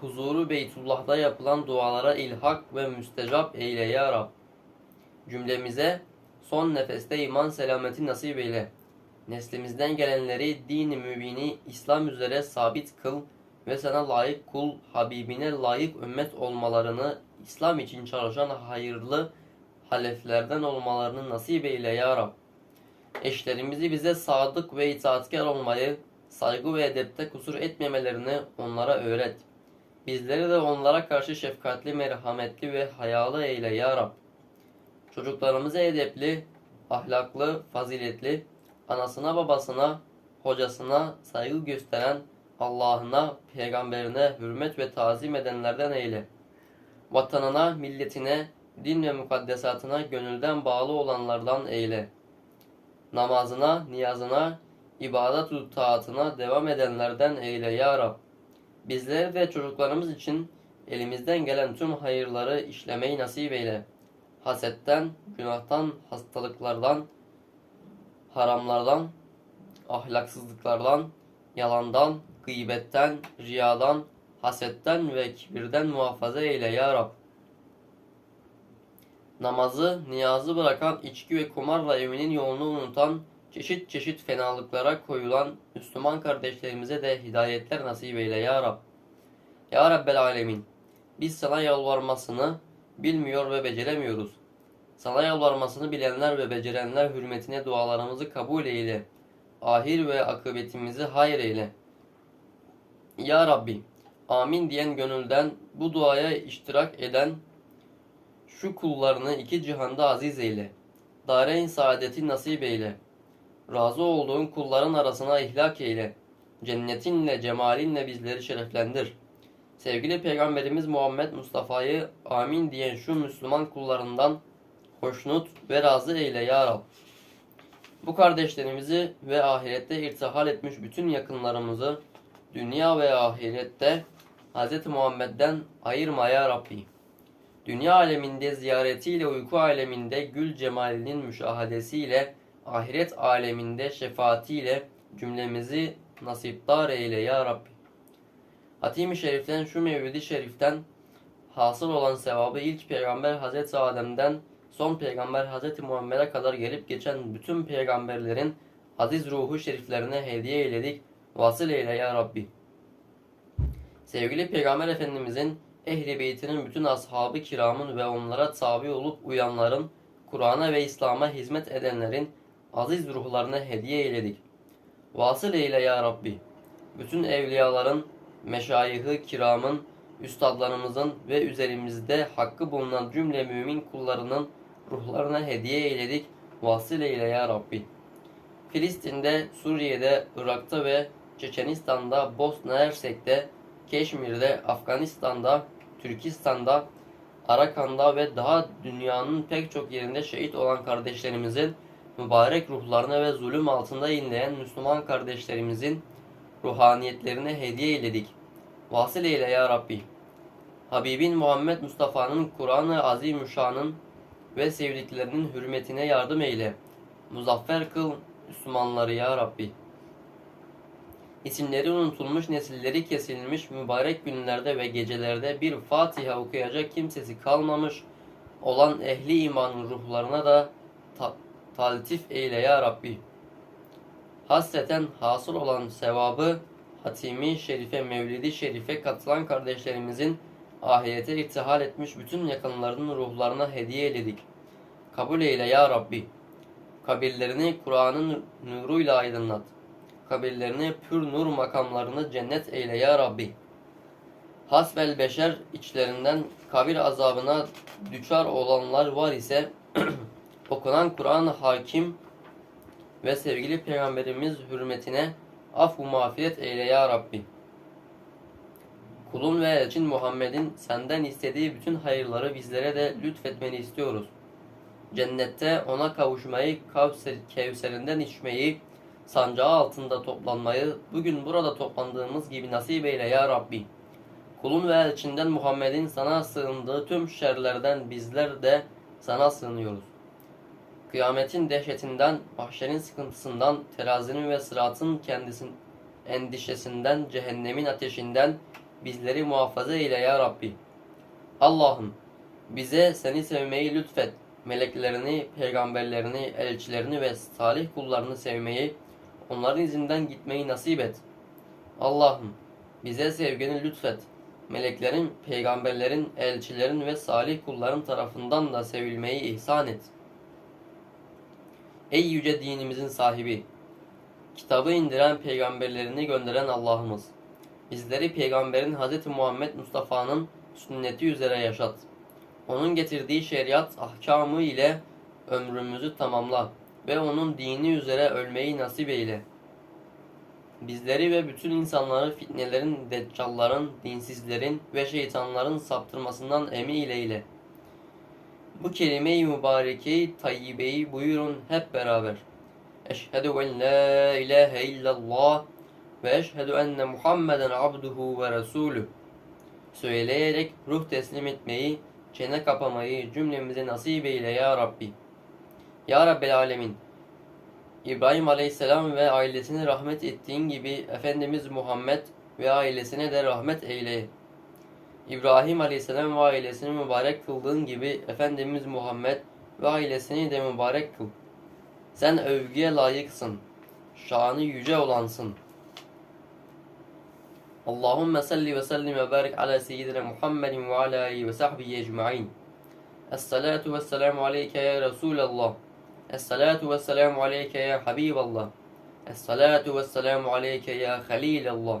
Huzuru Beytullah'da yapılan dualara ilhak ve müstecap eyle ya Rab. Cümlemize son nefeste iman selameti nasip eyle. Neslimizden gelenleri dini mübini İslam üzere sabit kıl ve sana layık kul, Habibine layık ümmet olmalarını, İslam için çalışan hayırlı haleflerden olmalarını nasip eyle ya Rab. Eşlerimizi bize sadık ve itaatkar olmayı, saygı ve edepte kusur etmemelerini onlara öğret. Bizleri de onlara karşı şefkatli, merhametli ve hayalı eyle ya Rab. Çocuklarımızı edepli, ahlaklı, faziletli, anasına babasına, hocasına saygı gösteren, Allah'ına, peygamberine hürmet ve tazim edenlerden eyle. Vatanına, milletine, din ve mukaddesatına gönülden bağlı olanlardan eyle. Namazına, niyazına, ibadet taatına devam edenlerden eyle ya Rab. Bizleri ve çocuklarımız için elimizden gelen tüm hayırları işlemeyi nasip eyle. Hasetten, günahtan, hastalıklardan, haramlardan, ahlaksızlıklardan, yalandan, gıybetten, riyadan, hasetten ve kibirden muhafaza eyle ya Rab. Namazı, niyazı bırakan, içki ve kumarla evinin yolunu unutan, çeşit çeşit fenalıklara koyulan Müslüman kardeşlerimize de hidayetler nasip eyle ya Rab. Ya Rabbel Alemin, biz sana yalvarmasını bilmiyor ve beceremiyoruz. Sana yalvarmasını bilenler ve becerenler hürmetine dualarımızı kabul eyle. Ahir ve akıbetimizi hayır eyle. Ya Rabbi, amin diyen gönülden bu duaya iştirak eden şu kullarını iki cihanda aziz eyle. Dareyn saadeti nasip eyle. Razı olduğun kulların arasına ihlak eyle. Cennetinle, cemalinle bizleri şereflendir. Sevgili Peygamberimiz Muhammed Mustafa'yı amin diyen şu Müslüman kullarından hoşnut ve razı eyle ya Rab. Bu kardeşlerimizi ve ahirette irtihal etmiş bütün yakınlarımızı dünya ve ahirette Hz. Muhammed'den ayırma ya Rabbi. Dünya aleminde ziyaretiyle uyku aleminde gül cemalinin müşahadesiyle ahiret aleminde şefaatiyle cümlemizi nasipdar eyle ya Rabbi. Hatim-i Şerif'ten şu mevlidi şeriften hasıl olan sevabı ilk peygamber Hazreti Adem'den son peygamber Hazreti Muhammed'e kadar gelip geçen bütün peygamberlerin aziz ruhu şeriflerine hediye eyledik. Vasıl eyle ya Rabbi. Sevgili Peygamber Efendimizin ehli beytinin bütün ashabı kiramın ve onlara tabi olup uyanların, Kur'an'a ve İslam'a hizmet edenlerin aziz ruhlarına hediye eyledik. Vasıl eyle ya Rabbi. Bütün evliyaların, meşayihı kiramın, üstadlarımızın ve üzerimizde hakkı bulunan cümle mümin kullarının ruhlarına hediye eyledik. Vasıl eyle ya Rabbi. Filistin'de, Suriye'de, Irak'ta ve Çeçenistan'da, Bosna Hersek'te, Keşmir'de, Afganistan'da, Türkistan'da, Arakan'da ve daha dünyanın pek çok yerinde şehit olan kardeşlerimizin mübarek ruhlarına ve zulüm altında inleyen Müslüman kardeşlerimizin ruhaniyetlerine hediye eyledik. Vasıl eyle ya Rabbi. Habibin Muhammed Mustafa'nın Kur'an-ı Azimüşşan'ın ve sevdiklerinin hürmetine yardım eyle. Muzaffer kıl Müslümanları ya Rabbi. İsimleri unutulmuş, nesilleri kesilmiş mübarek günlerde ve gecelerde bir Fatiha okuyacak kimsesi kalmamış olan ehli imanın ruhlarına da taltif eyle ya Rabbi. Hasreten hasıl olan sevabı Hatimi Şerife, Mevlidi Şerife katılan kardeşlerimizin ahirete irtihal etmiş bütün yakınlarının ruhlarına hediye eyledik. Kabul eyle ya Rabbi. Kabirlerini Kur'an'ın nuruyla aydınlat. Kabirlerini pür nur makamlarını cennet eyle ya Rabbi. Hasbel beşer içlerinden kabir azabına düçar olanlar var ise okunan Kur'an hakim ve sevgili peygamberimiz hürmetine af mağfiret eyle ya Rabbi. Kulun ve elçin Muhammed'in senden istediği bütün hayırları bizlere de lütfetmeni istiyoruz. Cennette ona kavuşmayı, Kevser'inden içmeyi, sancağı altında toplanmayı, bugün burada toplandığımız gibi nasip eyle ya Rabbi. Kulun ve elçinden Muhammed'in sana sığındığı tüm şerlerden bizler de sana sığınıyoruz. Kıyametin dehşetinden, mahşerin sıkıntısından, terazinin ve sıratın kendisin endişesinden, cehennemin ateşinden, bizleri muhafaza eyle ya Rabbi. Allah'ım bize seni sevmeyi lütfet. Meleklerini, peygamberlerini, elçilerini ve salih kullarını sevmeyi, onların izinden gitmeyi nasip et. Allah'ım bize sevgini lütfet. Meleklerin, peygamberlerin, elçilerin ve salih kulların tarafından da sevilmeyi ihsan et. Ey yüce dinimizin sahibi! Kitabı indiren peygamberlerini gönderen Allah'ımız! Bizleri peygamberin Hz. Muhammed Mustafa'nın sünneti üzere yaşat. Onun getirdiği şeriat ahkamı ile ömrümüzü tamamla ve onun dini üzere ölmeyi nasip eyle. Bizleri ve bütün insanları fitnelerin, deccalların, dinsizlerin ve şeytanların saptırmasından emin eyle. Bu kelime-i mübarekeyi, tayyibeyi buyurun hep beraber. Eşhedü en la ilahe illallah ve eşhedü enne Muhammeden abduhu ve resulü. Söyleyerek ruh teslim etmeyi, çene kapamayı cümlemize nasip eyle ya Rabbi. Ya Rabbel Alemin. İbrahim Aleyhisselam ve ailesine rahmet ettiğin gibi Efendimiz Muhammed ve ailesine de rahmet eyle. İbrahim Aleyhisselam ve ailesini mübarek kıldığın gibi Efendimiz Muhammed ve ailesini de mübarek kıl. Sen övgüye layıksın. Şanı yüce olansın. Allahümme salli ve sellim ve barik ala seyyidina Muhammedin ve ala alihi ve sahbihi ecma'in. Esselatu ve selamu aleyke ya Resulallah. Esselatu ve selamu aleyke ya Habiballah. Esselatu ve selamu aleyke ya Halilallah.